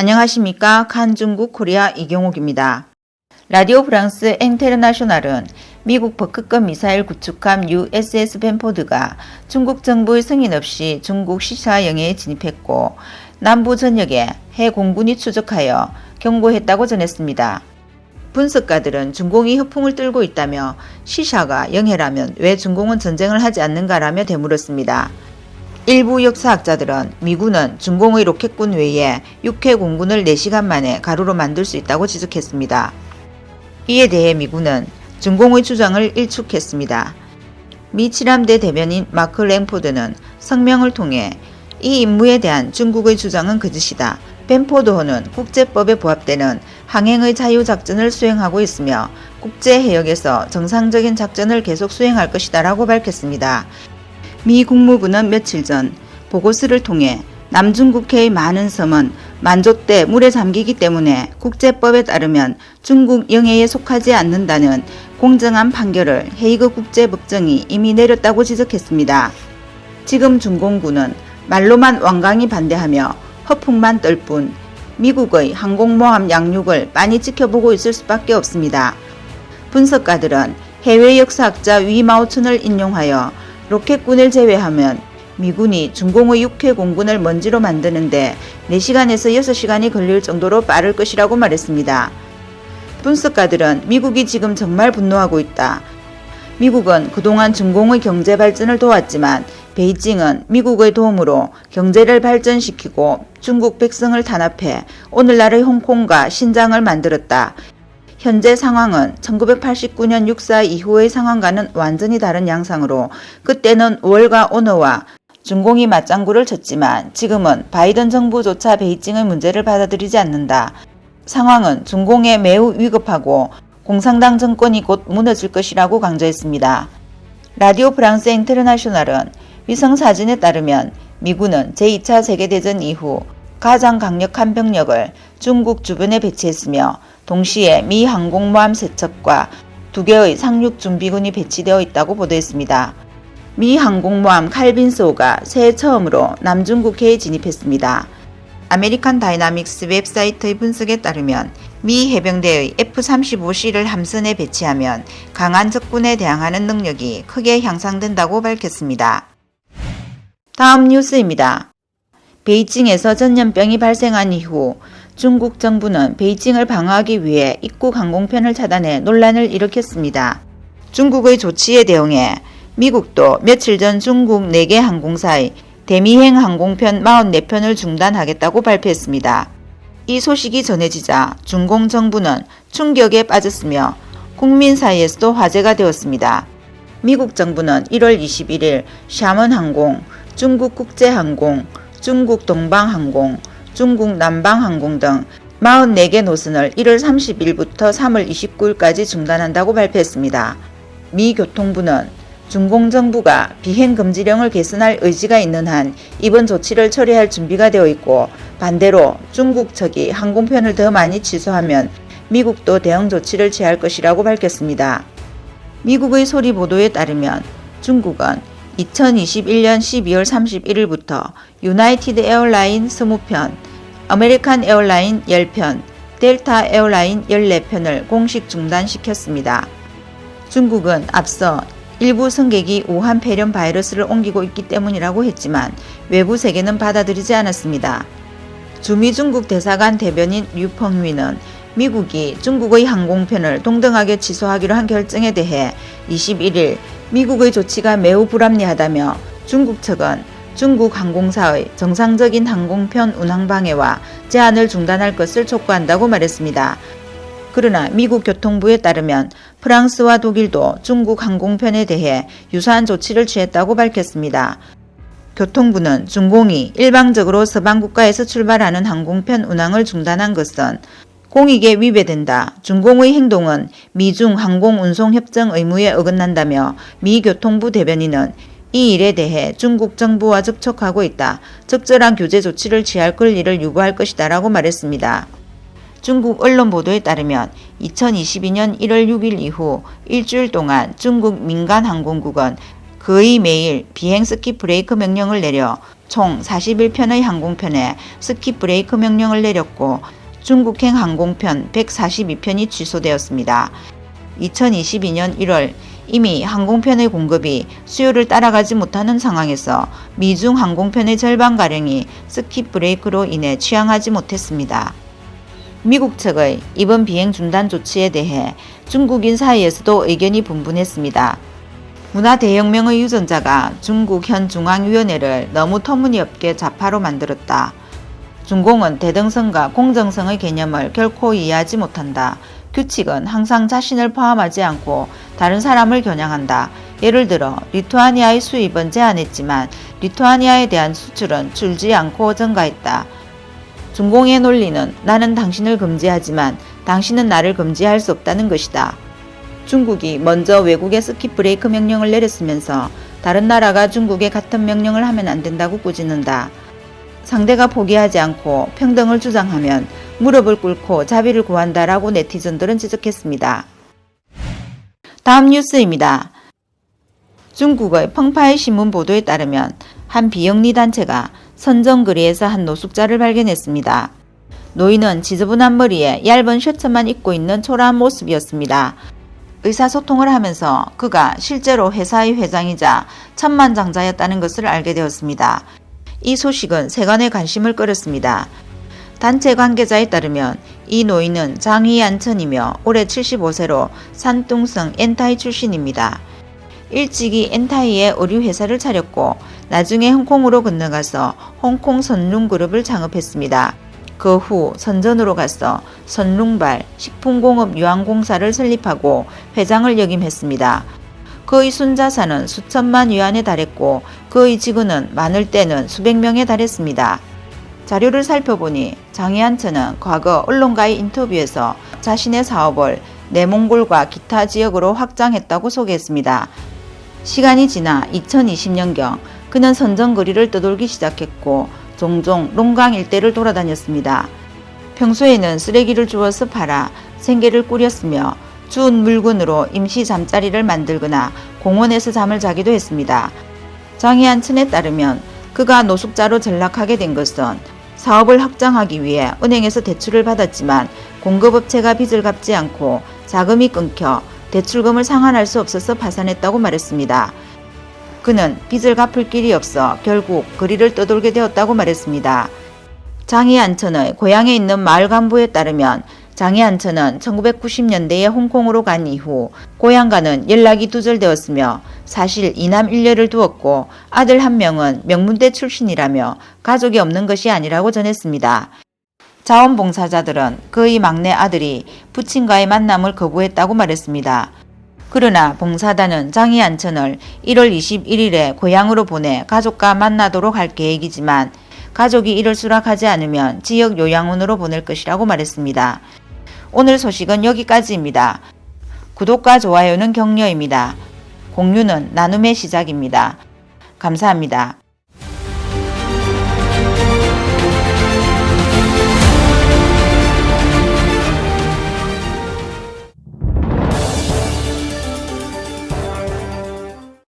안녕하십니까. 칸 중국 코리아 이경옥입니다. 라디오 프랑스 엔테르나쇼날은 미국 버크급 미사일 구축함 USS 벤포드가 중국 정부의 승인 없이 중국 시사 영해에 진입했고 남부 전역에 해 공군이 추적하여 경고했다고 전했습니다. 분석가들은 중공이 허풍을 떨고 있다며 시샤가 영해라면 왜 중공은 전쟁을 하지 않는가라며 되물었습니다. 일부 역사학자들은 미군은 중공의 로켓군 외에 육해 공군을 4시간 만에 가루로 만들 수 있다고 지적했습니다. 이에 대해 미군은 중공의 주장을 일축했습니다. 미 칠함대 대변인 마크 랭포드는 성명을 통해 이 임무에 대한 중국의 주장은 거짓이다. 벤포드호는 국제법에 부합되는 항행의 자유작전을 수행하고 있으며 국제해역에서 정상적인 작전을 계속 수행할 것이다 라고 밝혔습니다. 미 국무부는 며칠 전 보고서를 통해 남중국해의 많은 섬은 만조 때 물에 잠기기 때문에 국제법에 따르면 중국 영해에 속하지 않는다는 공정한 판결을 헤이그 국제법정이 이미 내렸다고 지적했습니다. 지금 중공군은 말로만 완강히 반대하며 허풍만 떨 뿐 미국의 항공모함 양육을 많이 지켜보고 있을 수밖에 없습니다. 분석가들은 해외 역사학자 위마오춘을 인용하여 로켓군을 제외하면 미군이 중공의 육해 공군을 먼지로 만드는데 4시간에서 6시간이 걸릴 정도로 빠를 것이라고 말했습니다. 분석가들은 미국이 지금 정말 분노하고 있다. 미국은 그동안 중공의 경제 발전을 도왔지만 베이징은 미국의 도움으로 경제를 발전시키고 중국 백성을 탄압해 오늘날의 홍콩과 신장을 만들었다. 현재 상황은 1989년 육사 이후의 상황과는 완전히 다른 양상으로 그때는 월과 오너와 중공이 맞장구를 쳤지만 지금은 바이든 정부조차 베이징의 문제를 받아들이지 않는다. 상황은 중공에 매우 위급하고 공산당 정권이 곧 무너질 것이라고 강조했습니다. 라디오 프랑스 인터내셔널은 위성 사진에 따르면 미군은 제2차 세계대전 이후 가장 강력한 병력을 중국 주변에 배치했으며 동시에 미 항공모함 세척과 두 개의 상륙 준비군이 배치되어 있다고 보도했습니다. 미 항공모함 칼빈소가 새해 처음으로 남중국해에 진입했습니다. 아메리칸 다이나믹스 웹사이트의 분석에 따르면 미 해병대의 F-35C를 함선에 배치하면 강한 적군에 대항하는 능력이 크게 향상된다고 밝혔습니다. 다음 뉴스입니다. 베이징에서 전염병이 발생한 이후 중국 정부는 베이징을 방어하기 위해 입국 항공편을 차단해 논란을 일으켰습니다. 중국의 조치에 대응해 미국도 며칠 전 중국 4개 항공사의 대미행 항공편 44편을 중단하겠다고 발표했습니다. 이 소식이 전해지자 중공 정부는 충격에 빠졌으며 국민 사이에서도 화제가 되었습니다. 미국 정부는 1월 21일 샤먼 항공, 중국 국제항공, 중국 동방항공, 중국 남방항공 등 44개 노선을 1월 30일부터 3월 29일까지 중단한다고 발표했습니다. 미 교통부는 중공 정부가 비행 금지령을 개선할 의지가 있는 한 이번 조치를 처리할 준비가 되어 있고 반대로 중국 측이 항공편을 더 많이 취소하면 미국도 대응 조치를 취할 것이라고 밝혔습니다. 미국의 소리 보도에 따르면 중국은 2021년 12월 31일부터 유나이티드 에어라인 20편, 아메리칸 에어라인 10편, 델타 에어라인 14편을 공식 중단시켰습니다. 중국은 앞서 일부 승객이 우한 폐렴 바이러스를 옮기고 있기 때문이라고 했지만 외부 세계는 받아들이지 않았습니다. 주미 중국 대사관 대변인 류펑휘는 미국이 중국의 항공편을 동등하게 취소하기로 한 결정에 대해 21일 미국의 조치가 매우 불합리하다며 중국 측은 중국 항공사의 정상적인 항공편 운항 방해와 제한을 중단할 것을 촉구한다고 말했습니다. 그러나 미국 교통부에 따르면 프랑스와 독일도 중국 항공편에 대해 유사한 조치를 취했다고 밝혔습니다. 교통부는 중공이 일방적으로 서방 국가에서 출발하는 항공편 운항을 중단한 것은 공익에 위배된다. 중공의 행동은 미중 항공운송협정 의무에 어긋난다며 미 교통부 대변인은 이 일에 대해 중국 정부와 접촉하고 있다. 적절한 규제 조치를 취할 권리를 유보할 것이다 라고 말했습니다. 중국 언론 보도에 따르면 2022년 1월 6일 이후 일주일 동안 중국 민간 항공국은 거의 매일 비행 스킵 브레이크 명령을 내려 총 41편의 항공편에 스킵 브레이크 명령을 내렸고 중국행 항공편 142편이 취소되었습니다. 2022년 1월 이미 항공편의 공급이 수요를 따라가지 못하는 상황에서 미중 항공편의 절반가량이 스킵 브레이크로 인해 취항하지 못했습니다. 미국 측의 이번 비행 중단 조치에 대해 중국인 사이에서도 의견이 분분했습니다. 문화 대혁명의 유전자가 중국 현 중앙위원회를 너무 터무니없게 좌파로 만들었다. 중공은 대등성과 공정성의 개념을 결코 이해하지 못한다. 규칙은 항상 자신을 포함하지 않고 다른 사람을 겨냥한다. 예를 들어 리투아니아의 수입은 제한했지만 리투아니아에 대한 수출은 줄지 않고 증가했다. 중공의 논리는 나는 당신을 금지하지만 당신은 나를 금지할 수 없다는 것이다. 중국이 먼저 외국에 스킵 브레이크 명령을 내렸으면서 다른 나라가 중국에 같은 명령을 하면 안 된다고 꾸짖는다. 상대가 포기하지 않고 평등을 주장하면 무릎을 꿇고 자비를 구한다라고 네티즌들은 지적했습니다. 다음 뉴스입니다. 중국의 펑파이 신문 보도에 따르면 한 비영리 단체가 선정거리에서 한 노숙자를 발견했습니다. 노인은 지저분한 머리에 얇은 셔츠만 입고 있는 초라한 모습이었습니다. 의사소통을 하면서 그가 실제로 회사의 회장이자 천만장자였다는 것을 알게 되었습니다. 이 소식은 세간의 관심을 끌었습니다. 단체 관계자에 따르면 이 노인은 장희 안천이며 올해 75세로 산둥성 엔타이 출신입니다. 일찍이 엔타이의 의류 회사를 차렸고 나중에 홍콩으로 건너가서 홍콩 선룽그룹을 창업했습니다. 그 후 선전으로 가서 선룽발 식품공업 유한공사를 설립하고 회장을 역임했습니다. 그의 순자산은 수천만 위안에 달했고 그의 직원은 많을 때는 수백 명에 달했습니다. 자료를 살펴보니 장희한천은 과거 언론과의 인터뷰에서 자신의 사업을 내몽골과 기타 지역으로 확장했다고 소개했습니다. 시간이 지나 2020년경 그는 선전거리를 떠돌기 시작했고 종종 롱강 일대를 돌아다녔습니다. 평소에는 쓰레기를 주워서 팔아 생계를 꾸렸으며 주운 물건으로 임시 잠자리를 만들거나 공원에서 잠을 자기도 했습니다. 장희한천에 따르면 그가 노숙자로 전락하게 된 것은 사업을 확장하기 위해 은행에서 대출을 받았지만 공급업체가 빚을 갚지 않고 자금이 끊겨 대출금을 상환할 수 없어서 파산했다고 말했습니다. 그는 빚을 갚을 길이 없어 결국 거리를 떠돌게 되었다고 말했습니다. 장희 안천의 고향에 있는 마을 간부에 따르면 장희안천은 1990년대에 홍콩으로 간 이후 고향과는 연락이 두절되었으며 사실 이남 일녀를 두었고 아들 한 명은 명문대 출신이라며 가족이 없는 것이 아니라고 전했습니다. 자원봉사자들은 그의 막내 아들이 부친과의 만남을 거부했다고 말했습니다. 그러나 봉사단은 장희 안천을 1월 21일에 고향으로 보내 가족과 만나도록 할 계획이지만 가족이 이를 수락하지 않으면 지역 요양원으로 보낼 것이라고 말했습니다. 오늘 소식은 여기까지입니다. 구독과 좋아요는 격려입니다. 공유는 나눔의 시작입니다. 감사합니다.